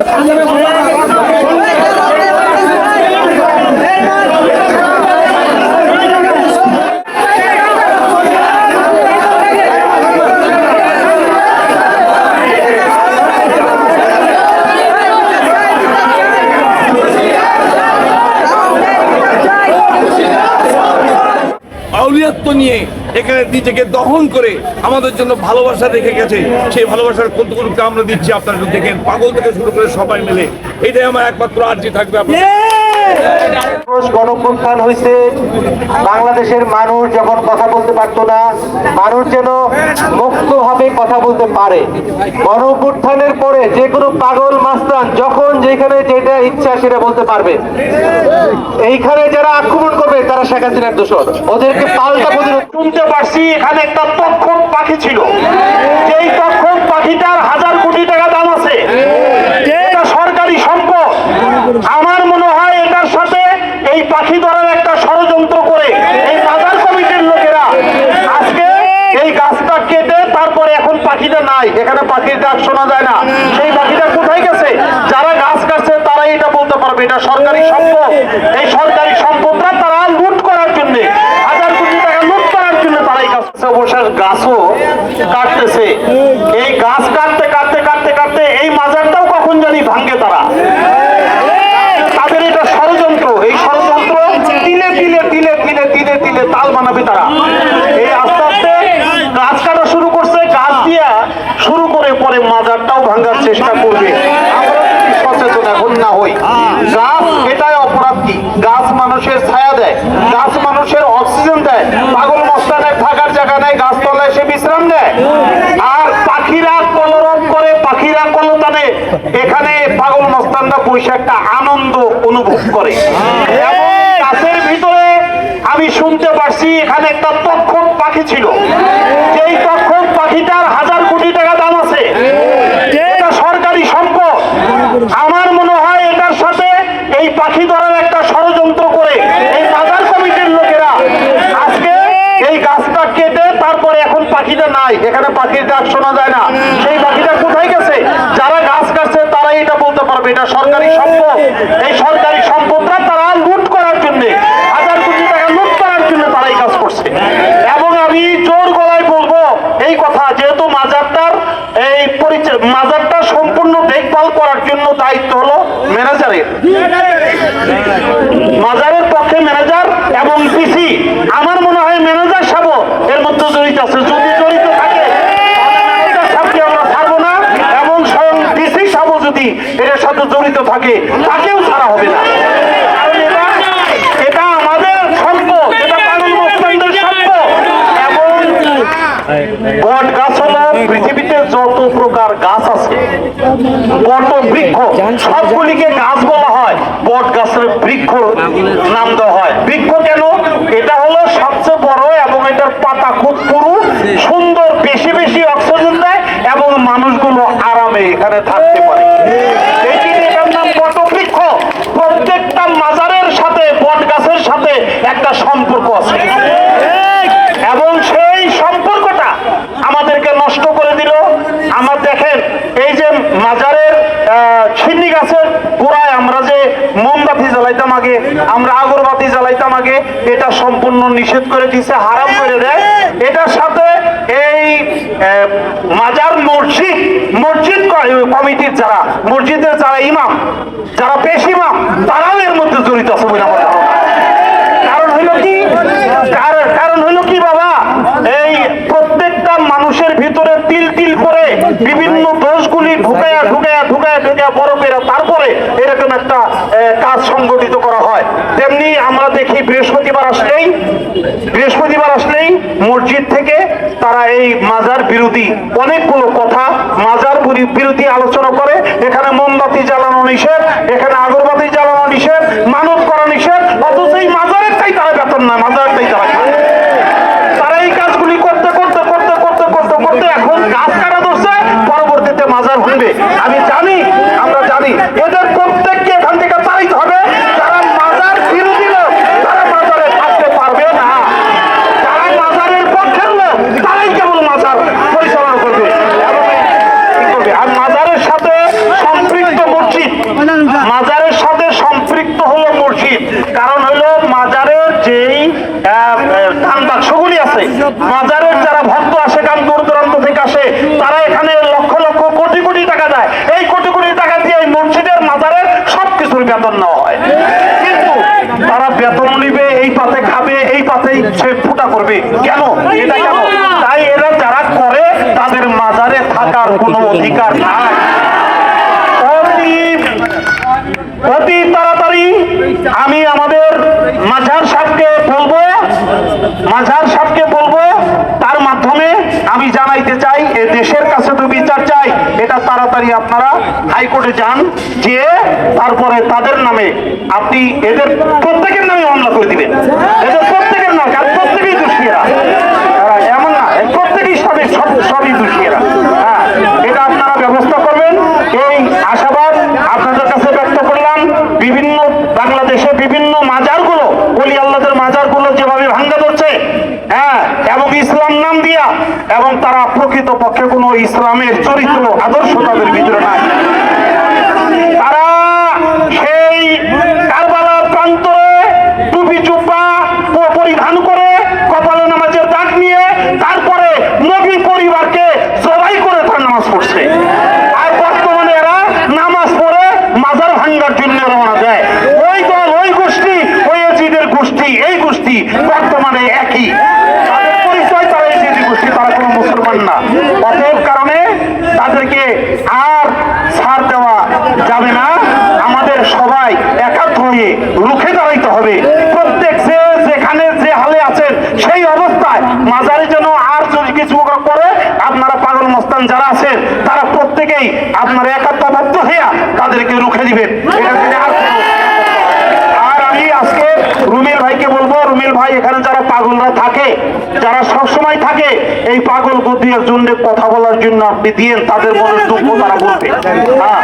আউলিয়াত্ব নিয়ে এখানে নিজেকে দহন করে আমাদের জন্য ভালোবাসা রেখে গেছে। সেই ভালোবাসার কতগুলোকে আমরা দিচ্ছি। আপনার দেখেন পাগল থেকে শুরু করে সবাই মিলে। এটাই আমার একমাত্র আর্জি থাকবে গণপ্রস্থান হয়েছে। বাংলাদেশের মানুষ যখন কথা বলতে পারতো না মানুষ যেন মুক্তভাবে কথা বলতে পারে। গণপ্রস্থানের পরে যে কোনো পাগল মাস্তান যখন যেখানে যেটা ইচ্ছা সেটা বলতে পারবে। এইখানে যারা আক্রমণ করবে, তারা শেখ হাসিনার দোষর। ওদেরকে পাল্টা প্রতিরোধ শুনতে পারছি, এখানে একটা তক্ষক পাখি ছিল। যেই তক্ষক পাখিটার হাজার কোটি টাকা দাম আছে, এটা সরকারি সম্পদ। আমার মনে হয় এটার সাথে এই পাখি ধরার একটা ষড়যন্ত্র করে, এই বাজার কমিটির লোকেরা আজকে এই গাছটা কেটে তারপরে এখন পাখিটা নাই, এখানে পাখির ডাক শোনা যায় না। সেই পাখিটা কোথায় গেছে? যারা গাছ কাটছে, তারাই এটা বলতে পারবে। এটা সরকারি সম্পদ। এই সরকারি সম্পদটা তারা লুট করার জন্য, হাজার কোটি টাকা লুট করার জন্য তারা এই গাছ বসার গাছও কাটতেছে। এই গাছ কাটতে কাটতে কাটতে কাটতে এই মাজারটাও কখন জানি ভাঙ্গে তারা। তাদের এটা ষড়যন্ত্র। এই ষড়যন্ত্র তিলে তিলে তিলে তিলে তিলে তিলে তাল বানাবে তারা এই আস্তে আস্তে গাছ কাটা শুরু করছে গাছ দিয়া শুরু করে পরে মাজারটাও ভাঙার চেষ্টা করবে। এখন পাগল মস্তানের বসে একটা আনন্দ অনুভব করে। গাছের ভিতরে আমি শুনতে পারছি, এখানে একটা তক্ষক পাখি ছিল। যেই তক্ষক পাখিটার হাজার কোটি টাকা দাম আছে এটা সরকারি সম্পদ আমার মনে হয় এটার সাথে এই পাখি ধরার একটা ষড়যন্ত্র করে এই বাজার কমিটির লোকেরা আজকে এই গাছটা কেটে তারপরে এখন পাখিটা নাই। এখানে পাখির ডাক শোনা যায় না। সেই পাখিটা কোথায় গেছে? যারা গাছ কাটছে তারাই এটা বলতে পারবে, এটা সরকারি সম্পদ। এই সরকারি সম্পদটা তারা লুট করার জন্য, হাজার কোটি টাকা লুট করার জন্য তারা এই কাজ করছে। এবং আমি জোর গলায় বলব এই কথা, যেহেতু মাজারটার এই পরিচয় মাজারটা সম্পূর্ণ দেখভাল করার জন্য দায়িত্ব ম্যানেজারের মাজারের পক্ষে ম্যানেজার এবং পিসি। আমার মনে হয় ম্যানেজার সাহেব এর মধ্যে জড়িত আছে। যদি জড়িত থাকে আমরা ছাড়বো না এবং স্বয়ং পিসি সাহেব যদি এর সাথে জড়িত থাকে, তাকেও ছাড়া হবে না কারণ এটা এটা আমাদের সম্পদ এটা পাগল মুসলিমদের সম্পদ এবং পুরু, সুন্দর, বেশি বেশি অক্সিজেন দেয় এবং মানুষগুলো আরামে এখানে থাকতে পারে। প্রত্যেকটা মাজারের সাথে, বট সাথে একটা সম্পর্ক আছে এবং সেই সম্পর্কটা আমাদেরকে নষ্ট করে দিল আমার দেখেন এই যে মাজারের আহ, গাছের গোড়ায় আমরা যে মোমবাতি জ্বালাইতাম আগে, আমরা আগরবাতি জ্বালাইতাম আগে, এটা সম্পূর্ণ নিষেধ করে দিছে, হারাম করে দেয়। এটার সাথে এই মাজার মসজিদ মসজিদ কমিটির যারা, মসজিদের যারা ইমাম, যারা পেশ ইমাম, তারাও এর মধ্যে জড়িত আছে বলে আমার কারণ হইল কি? কারণ হইল কি বাবা? এই প্রত্যেকটা মানুষের ভিতরে তিল তিল করে বিভিন্ন ঢুকায়া ঢুকায়া ঢুকায়া ঢুকায়া বড় করে তারপরে এরকম একটা কাজ সংগঠিত করা হয়। তেমনি আমরা দেখি বৃহস্পতিবার আসলেই বৃহস্পতিবার আসলেই মসজিদ থেকে তারা এই মাজার বিরোধী অনেকগুলো কথা মাজার বিরোধী আলোচনা করে। এখানে মোমবাতি জ্বালানো নিষেধ এখানে আগরবাতি জ্বালানো নিষেধ মানত করা নিষেধ। অথচ এই মাজারেরটাই তারা বেতন নয়। আমি জানি আমরা জানি। এদের প্রত্যেককে এখান থেকে তাড়াইতে হবে যারা মাজার বিরোধী লোক তারা মাজারে থাকতে পারবে না যারা মাজারের পক্ষের লোক তারাই কেবল মাজার পরিচালনা করবে এবং এই- কি করবে আর মাজারের সাথে সম্পৃক্ত মসজিদ মাজারের সাথে সম্পৃক্ত হলো মসজিদ কারণ হলো মাজারের যেই ধান বাক্সগুলি আছে মাজারের যারা ভক্ত আসে গান দূর দূরান্ত থেকে আসে তারা এখানে লক্ষ লক্ষ কোটি কোটি টাকা দেয় এই কোটি কোটি টাকা দিয়ে এই মসজিদের মাজারের সবকিছুর বেতন নেওয়া হয়। কিন্তু তারা বেতন নিবে, এই পাতে খাবে, এই পাতে সে ফুটা করবে। কেন? এটা কেন? তাই এরা যারা করে, তাদের মাজারে থাকার কোনো অধিকার নাই। অতি তাড়াতাড়ি আমি আমাদের মাঝার সাহেবকে বলব, মাঝার সাহেবকে বলব, তার মাধ্যমে আমি জানাইতে চাই, এ দেশের কাছে তো বিচার তাড়াতাড়ি আপনারা হাইকোর্টে যান যে তারপরে তাদের নামে আপনি এদের প্রত্যেকের নামে মামলা করে দিবেন। এদের প্রত্যেকের নাম কারণ প্রত্যেকেই দোষীরা এমন না এ প্রত্যেকেই সবই সব সবই দোষীরা হ্যাঁ এটা আপনারা ব্যবস্থা করবেন এই আশাবাদ আপনাদের কাছে ব্যক্ত করলাম বিভিন্ন বাংলাদেশে বিভিন্ন মাজারগুলো অলি আল্লাদের মাজারগুলো যেভাবে ভাঙ্গা ধরছে হ্যাঁ এবং ইসলাম নাম দিয়া এবং তারা প্রকৃত পক্ষে কোনো ইসলামের চরিত্র, আদর্শ তাদের ভিতরে নাই। তারপরে পরিবারকে করে তার নামাজ পড়ছে। আর বর্তমানে এরা নামাজ পড়ে মাজার ভাঙ্গার দেয়। ওই ওই গোষ্ঠী ওই গোষ্ঠী, এই গোষ্ঠী বর্তমানে একই তাদের পরিচয় তারা এজিদি গোষ্ঠী তারা কোনো মুসলমান না অতএব কারণে তাদেরকে আর ছাড় দেওয়া যাবে না আমাদের সবাই হয়ে রুখে দাঁড়াইতে হবে। প্রত্যেক যেখানে যে হালে আছেন, সেই অবস্থায় মাজারে যেন আর যদি কিছু করে, আপনারা পাগল মস্তান যারা আছেন, তারা প্রত্যেকেই আপনারা একাত্মবদ্ধ হইয়া তাদেরকে রুখে দিবেন আর আমি আজকে রুমিল ভাইকে বলব, রুমিল ভাই, এখানে যারা পাগলরা থাকে, যারা সব সময় থাকে, এই পাগল বুদ্ধির জন্য কথা বলার জন্য আপনি দিয়েন, তাদের মনের দুঃখ তারা বলবে হ্যাঁ।